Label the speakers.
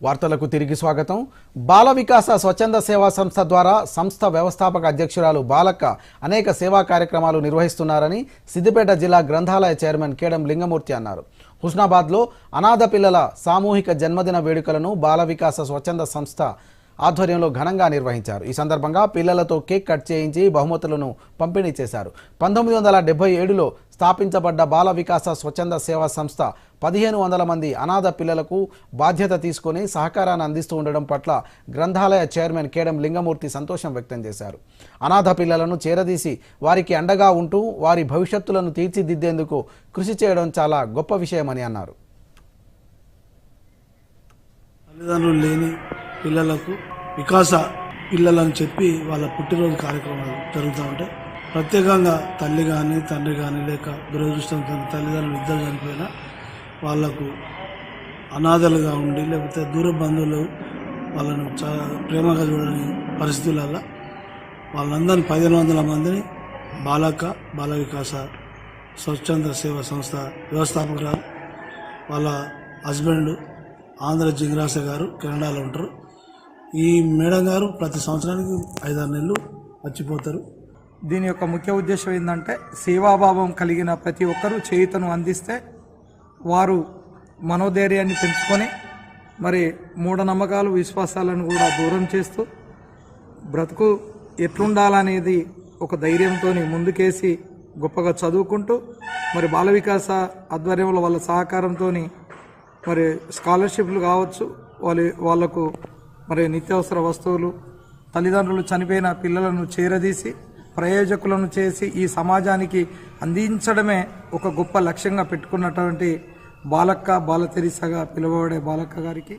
Speaker 1: వార్తలకు తిరిగి స్వాగతం. బాల వికాస స్వచ్ఛంద సేవా సంస్థ ద్వారా సంస్థ వ్యవస్థాపక అధ్యక్షురాలు బాలక్క అనేక సేవా కార్యక్రమాలు నిర్వహిస్తున్నారని సిద్దిపేట జిల్లా గ్రంథాలయ చైర్మన్ కేడం లింగమూర్తి అన్నారు. హుస్నాబాద్లో అనాథ పిల్లల సామూహిక జన్మదిన వేడుకలను బాల వికాస స్వచ్ఛంద సంస్థ ఆధ్వర్యంలో ఘనంగా నిర్వహించారు. ఈ సందర్భంగా పిల్లలతో కేక్ కట్ చేయించి బహుమతులను పంపిణీ చేశారు. పంతొమ్మిది వందల డెబ్బై ఏడులో స్థాపించబడ్డ బాల వికాస స్వచ్ఛంద సేవా సంస్థ పదిహేను వందల మంది అనాథ పిల్లలకు బాధ్యత తీసుకొని సహకారాన్ని అందిస్తూ ఉండడం పట్ల గ్రంథాలయ చైర్మన్ కేడం లింగమూర్తి సంతోషం వ్యక్తం చేశారు. అనాథ పిల్లలను చేరదీసి వారికి అండగా ఉంటూ వారి భవిష్యత్తులను తీర్చిదిద్దేందుకు కృషి చేయడం చాలా గొప్ప విషయమని అన్నారు.
Speaker 2: తల్లిదండ్రులు లేని పిల్లలకు వికాస పిల్లలని చెప్పి వాళ్ళ పుట్టినరోజు కార్యక్రమాలు జరుగుతూ ఉంటాయి ప్రత్యేకంగా తల్లి కానీ తండ్రి కానీ లేక దురదృష్టం తల్లిదండ్రులు ఇద్దరు చనిపోయినా వాళ్ళకు అనాథలుగా ఉండి లేకపోతే దూర బంధువులు వాళ్ళను చాలా ప్రేమగా చూడని పరిస్థితులలో వాళ్ళందరినీ పదిహేను వందల మందిని బాలక బాల వికాస స్వచ్ఛంద సేవా సంస్థ వ్యవస్థాపకురాలు వాళ్ళ హస్బెండ్ ఆంధ్ర జింగ్రాస గారు కెనడాలో ఉంటారు. ఈ మేడం గారు ప్రతి సంవత్సరానికి ఐదారు నెలలు వచ్చిపోతారు
Speaker 3: దీని యొక్క ముఖ్య ఉద్దేశం ఏంటంటే సేవాభావం కలిగిన ప్రతి ఒక్కరూ చేయుతను అందిస్తే వారు మనోధైర్యాన్ని పెంచుకొని మరి మూఢనమ్మకాలు విశ్వాసాలను కూడా దూరం చేస్తూ బ్రతుకు ఎట్లుండాలనేది ఒక ధైర్యంతో ముందుకేసి గొప్పగా చదువుకుంటూ మరి బాల వికాస ఆధ్వర్యంలో వాళ్ళ సహకారంతో మరి స్కాలర్షిప్లు కావచ్చు వాళ్ళ వాళ్ళకు మరి నిత్యావసర వస్తువులు తల్లిదండ్రులు చనిపోయిన పిల్లలను చేరదీసి ప్రయోజకులను చేసి ఈ సమాజానికి అందించడమే ఒక గొప్ప లక్ష్యంగా పెట్టుకున్నటువంటి బాలక్క బాలతెరిసగా పిలువబడే బాలక్క గారికి